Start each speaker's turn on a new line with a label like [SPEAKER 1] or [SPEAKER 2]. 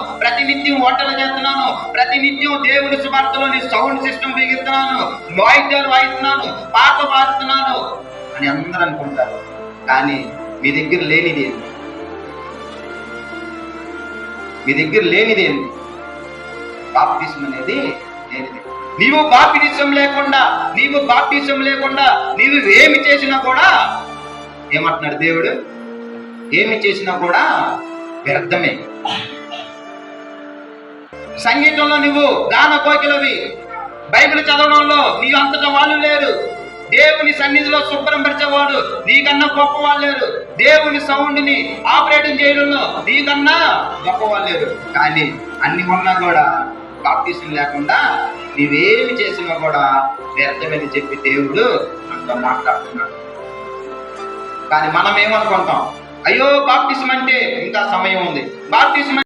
[SPEAKER 1] ప్రతినిత్యం వంటలు చేస్తున్నాను. ప్రతినిత్యం దేవుని సువార్తలోని సౌండ్ సిస్టమ్ బిగిస్తున్నాను వాయిద్యాలు వాయిస్తున్నాను. పాట పాడుతున్నాను అని అందరూ అనుకుంటారు. కానీ మీ దగ్గర లేనిది ఏంటి? మీ దగ్గర లేనిది ఏంటి బాప్తిసం అనేది లేనిది. నీవు బాప్తిజం లేకుండా నీవు బాప్తిజం లేకుండా నీవు ఏమి చేసినా కూడా ఏమంటున్నాడు దేవుడు? ఏమి చేసినా కూడా వ్యర్థమే. సంగీతంలో నువ్వు గాన కోకిలవి బైబిల్ చదవడంలో నీ అంతటా వాళ్ళు లేరు. దేవుని సన్నిధిలో శుభ్రంపరిచేవాడు నీకన్నా గొప్ప వాళ్ళు లేరు. దేవుని సౌండ్ని ఆపరేటింగ్ చేయడంలో నీకన్నా గొప్ప వాళ్ళు లేరు. కానీ అన్ని ఉన్నా కూడా బాప్తీసం లేకుండా నీవేమి చేసినా కూడా వ్యర్థమని చెప్పి దేవుడు మనతో మాట్లాడుతున్నాడు. కానీ మనం ఏమనుకుంటాం అయ్యో బాప్తిసం అంటే ఇంకా సమయం ఉంది. బాప్తిసం